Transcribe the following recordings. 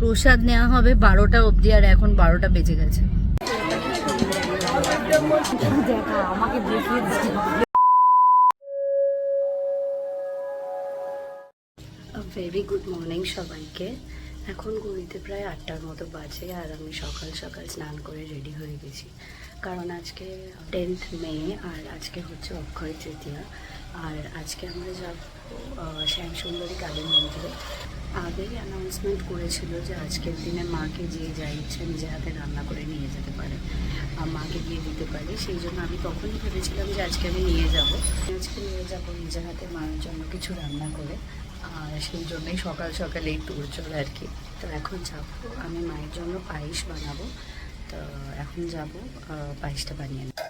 প্রসাদ নেওয়া হবে বারোটা অবধি আর এখন বারোটা বেজে গেছে। আমাকে ভেরি গুড মর্নিং সবাইকে। এখন ঘড়িতে প্রায় আটটার মতো বাজে আর আমি সকাল সকাল স্নান করে রেডি হয়ে গেছি। কারণ আজকে টেন্থ মে আর আজকে হচ্ছে অক্ষয় তৃতীয়া। আর আজকে আমরা যাব শ্যাম সুন্দরী কালী মন্দিরে। আগেই অ্যানাউন্সমেন্ট করেছিল যে আজকের দিনে মাকে যে যা ইচ্ছে নিজে হাতে রান্না করে নিয়ে যেতে পারে আর মাকে দিয়ে দিতে পারে। সেই জন্য আমি তখনই ভেবেছিলাম যে আজকে আমি নিয়ে যাব। আজকে নিয়ে যাব নিজের হাতে মায়ের জন্য কিছু রান্না করে। আর সেই জন্যই সকাল সকাল এই তোর চলে আর কি। তো এখন যাব, আমি মায়ের জন্য পায়েস বানাবো। তো এখন যাব পায়েসটা বানিয়ে নেব।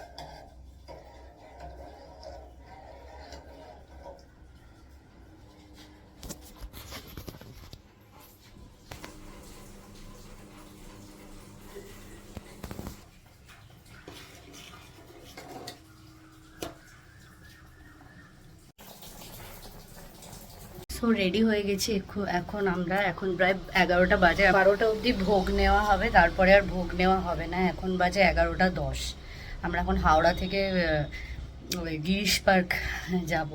সো রেডি হয়ে গেছি। এখন আমরা এখন প্রায় এগারোটা বাজে। বারোটা অবধি ভোগ নেওয়া হবে তারপরে আর ভোগ নেওয়া হবে না। এখন বাজে এগারোটা দশ। আমরা এখন হাওড়া থেকে ওই গিরিশ পার্ক যাব।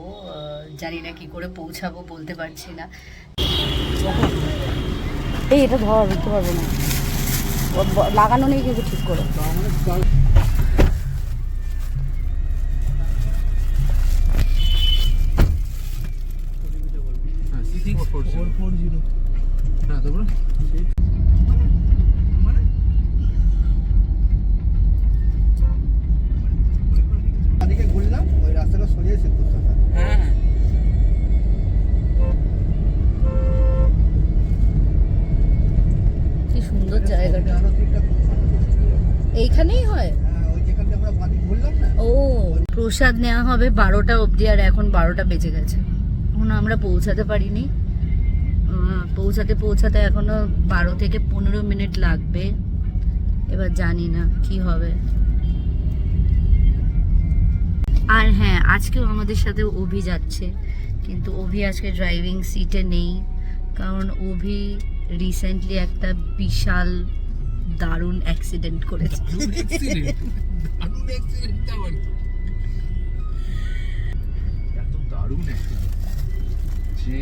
জানি না কি করে পৌঁছাবো বলতে পারছি না। এই এটা ধর বুঝতে পারব না লাগানো নেই কিন্তু ঠিক করে। দিকে ঘুরলাম ওই রাস্তাটা সরিয়ে সিদ্ধ কি সুন্দর জায়গাটা। এইখানেই হয়? হ্যাঁ, ও প্রসাদ নেওয়া হবে বারোটা অবধি আর এখন বারোটা বেজে গেছে। এখন আমরা পৌঁছাতে পারিনি। পৌঁছাতে পৌঁছাতে এখনও বারো থেকে পনেরো মিনিট লাগবে। এবার জানি না কি হবে। আর হ্যাঁ আজকেও আমাদের সাথে অভি যাচ্ছে, কিন্তু অভি আজকে ড্রাইভিং সিটে নেই, কারণ অভি রিসেন্টলি একটা বিশাল দারুণ অ্যাক্সিডেন্ট করেছে। দারুণ। যে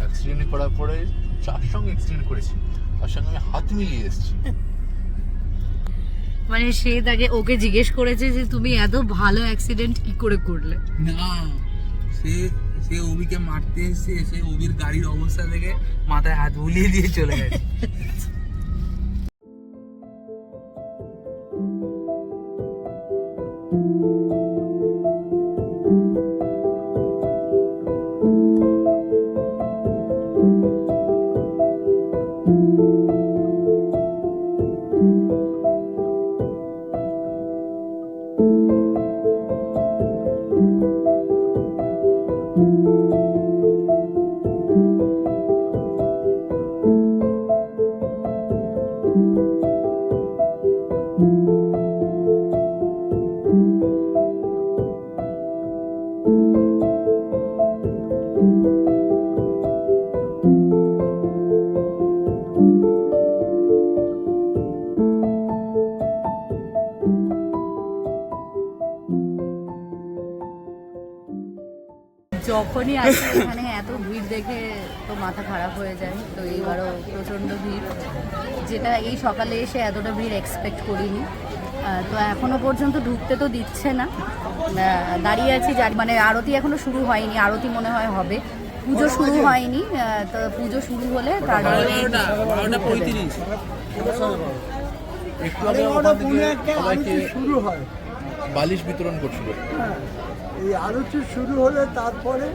অ্যাক্সিডেন্ট করার পরে যার সঙ্গে অ্যাক্সিডেন্ট করেছি। তার সঙ্গে আমি হাত মিলিয়ে এসেছি। মানে সে তাকে ওকে জিজ্ঞেস করেছে যে তুমি এত ভালো অ্যাক্সিডেন্ট কি করে করলে? না সে সে অভিকে মারতে এসে সে অভির গাড়ির অবস্থা দেখে মাথায় হাত বুলিয়ে দিয়ে চলে গেছে। যখনই আসি এখানে এত ভিড় দেখে তো মাথা খারাপ হয়ে যায়। তো এইবারও প্রচণ্ড ভিড়। যেটা এই সকালে এসে এতটা ভিড় এক্সপেক্ট করিনি। তো এখনও পর্যন্ত ঢুকতে তো দিচ্ছে না। দাঁড়িয়ে আছি যার মানে আরতি এখনও শুরু হয়নি। আরতি মনে হয় হবে। পুজো শুরু হয়নি। তো পুজো শুরু হলে হয়। বালিশ বিতরণ করছিল। হ্যাঁ, এই আরতি শুরু হলে তারপরে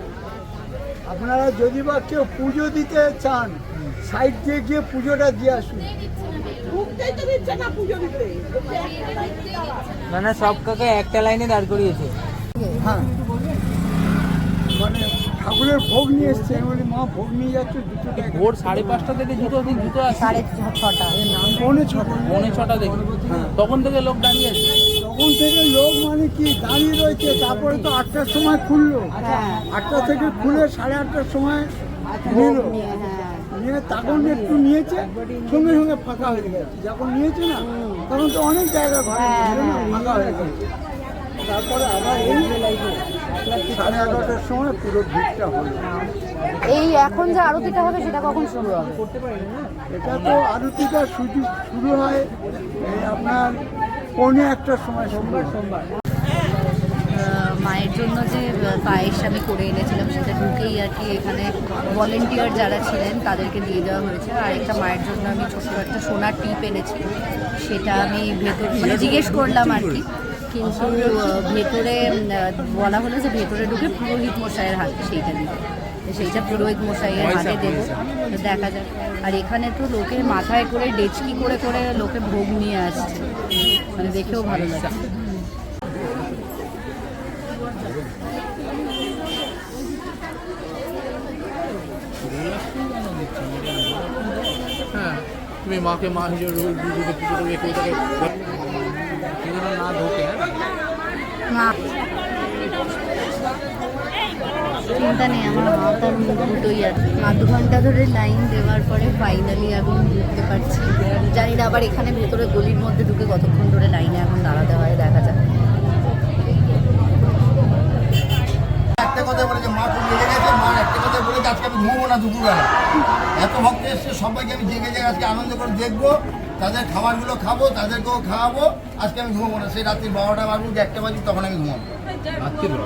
আপনারা যদি বা কেউ পুজো দিতে চান সাইড দিয়ে গিয়ে পুজোটা দিয়ে আসুন। মানে সব কাকে একটা লাইনে দাঁড় করিয়েছে। হ্যাঁ। মানে ঠাকুরের ভোগ নিয়ে এসছে। আমি বলি মা ভোগ নিয়ে যাচ্ছ দুটো ভোর সাড়ে পাঁচটা থেকে জুতো দিন জুতো আসছে। সাড়ে ছটা। নাম পৌনে ছটা। পৌনে ছটা থেকে। তখন থেকে লোক দাঁড়িয়ে আছে। তখন থেকে লোক মানে কি দাঁড়িয়ে রয়েছে তারপরে তো আটটার সময় খুললো। হ্যাঁ। আটটা থেকে খুলে সাড়ে আটটার সময় নিল। নিয়ে, হ্যাঁ। তখন একটু নিয়েছে সঙ্গে সঙ্গে ফাঁকা হয়ে গেছে। যখন নিয়েছে না তখন তো অনেক জায়গা ঘরে হ্যাঁ। ফাঁকা হয়ে গেছে। তারপরে আবার এই সাড়ে এগারোটার সময় পুরো ভিড়টা হলো। এই এখন যে আরতিটা হবে সেটা কখন শুরু হবে? এটা তো আরতিটা শুরু শুরু হয় আপনার পৌনে একটার সময় সোমবার সোমবার মায়ের জন্য যে পায়েস আমি করে এনেছিলাম সেটা ঢুকেই আর কি এখানে ভলেন্টিয়ার যারা ছিলেন তাদেরকে দিয়ে দেওয়া হয়েছে। আর একটা মায়ের জন্য আমি ছোট্ট একটা সোনার টিপ এনেছি সেটা আমি ভেতর মানে জিজ্ঞেস করলাম আর কি। কিন্তু ভেতরে বলা হলো যে ভেতরে ঢুকে পুরোহিত মশাইয়ের হাতে সেইটা দিতে সেইটা পুরোহিত মশাইয়ের হাতে দেবো। দেখা যাক। আর এখানে তো লোকের মাথায় করে ডেচকি করে করে লোকে ভোগ নিয়ে আসছে। মানে দেখেও ভালো লাগে হ্যাঁ তুমি মাকে মা হিসেবে রোজ দুধে পুজো করে কেউ তাকে এগুলো না ঢোকে হ্যাঁ? চিন্তা নেই আমার আর মুখ দুটোই আছে। আধ ঘণ্টা ধরে লাইন দেওয়ার পরে ফাইনালি এখন ঢুকতে পারছি। জানি না আবার এখানে ভেতরে গলির মধ্যে ঢুকে কতক্ষণ ধরে লাইনে এখন দাঁড়াতে হয় দেখা যাক। একটা কথা বলেছে মা খুব গেছে মা একটা কথা বলেছে আজকে আমি ঘুমবো না দুপুরবেলা। এত ভক্ত এসছে সবাইকে আমি জেগে জেগে আজকে আনন্দ করে দেখব তাদের খাবারগুলো খাব তাদেরকেও খাওয়াবো আজকে আমি ঘুমবো না। সেই রাত্রি বারোটা বাজুক একটা বাজুক তখন আমি ঘুমাবো। রাত্রি বেলা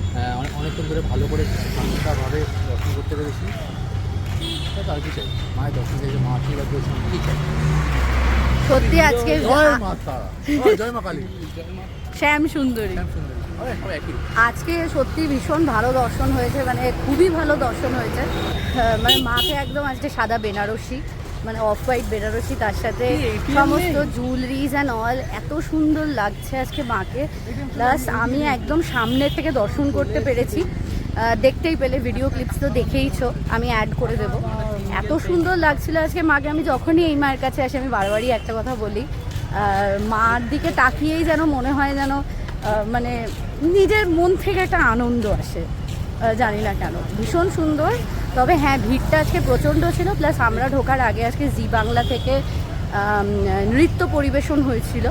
অনেকক্ষণ ধরে ভালো করে শান্তভাবে দর্শন করতে পেরেছি। তার কি চাই। মায়ের দর্শন দিয়েছে মা আশীর্বাদ করেছেন কি চাই? সত্যি আজকে জয় মা তারা। জয় মা কালী। শ্যাম সুন্দরী। আরে, আজকে সত্যি ভীষণ ভালো দর্শন হয়েছে মানে খুবই ভালো দর্শন হয়েছে। আহ, মানে মাকে একদম আজকে সাদা বেনারসি। মানে অফ হোয়াইট বেনারসি তার সাথে সমস্ত জুয়েলারিজ অ্যান্ড অল এত সুন্দর লাগছে আজকে মাকে। প্লাস আমি একদম সামনে থেকে দর্শন করতে পেরেছি। দেখতেই পেলে ভিডিও ক্লিপস তো দেখেইছো আমি অ্যাড করে দেবো। এত সুন্দর লাগছিল আজকে মাকে। আমি যখনই এই মায়ের কাছে আসি আমি বারবারই একটা কথা বলি। মার দিকে তাকিয়েই যেন মনে হয় যেন মানে নিজের মন থেকে একটা আনন্দ আসে। জানি না কেন। ভীষণ সুন্দর। তবে হ্যাঁ ভিড়টা আজকে প্রচণ্ড ছিল, প্লাস আমরা ঢোকার আগে আজকে জি বাংলা থেকে নৃত্য পরিবেশন হয়েছিল।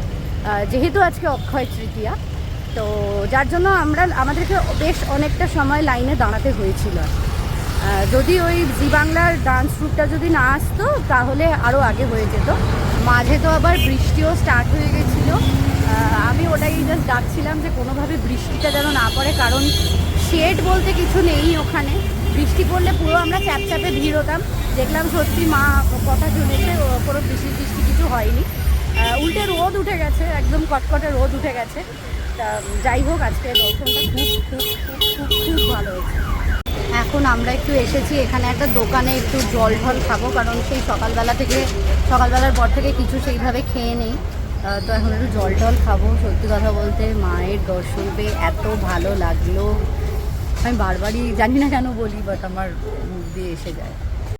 যেহেতু আজকে অক্ষয় তৃতীয়া, তো যার জন্য আমরা, আমাদেরকে বেশ অনেকটা সময় লাইনে দাঁড়াতে হয়েছিল। যদি ওই জি বাংলার ডান্স গ্রুপটা যদি না আসতো, তাহলে আরও আগে হয়ে যেত। মাঝে তো আবার বৃষ্টিও স্টার্ট হয়ে গেছিল। আমি ওটাই জাস্ট ডাকছিলাম যে কোনোভাবে বৃষ্টিটা যেন না পড়ে, কারণ শেড বলতে কিছু নেই ওখানে। বৃষ্টি পড়লে পুরো আমরা চ্যাপচ্যাপে ভিড় হতাম। দেখলাম সত্যি মা কথা শুনেছে কোনো বৃষ্টি বৃষ্টি কিছু হয়নি। উল্টে রোদ উঠে গেছে, একদম কটকটে রোদ উঠে গেছে। তা যাই হোক, আজকে দর্শনটা খুব খুব খুব খুব খুব ভালো হয়েছে। এখন আমরা একটু এসেছি এখানে একটা দোকানে একটু জল ঢল খাব, কারণ সেই সকালবেলা থেকে, সকালবেলার পর থেকে কিছু সেইভাবে খেয়ে নেই। তো এখন একটু জল টল খাব। সত্যি কথা বলতে মায়ের দর্শন পেয়ে এত ভালো লাগল। আমি বারবারই জানি না কেন বলি বাট আমার মুখ দিয়ে এসে যায়।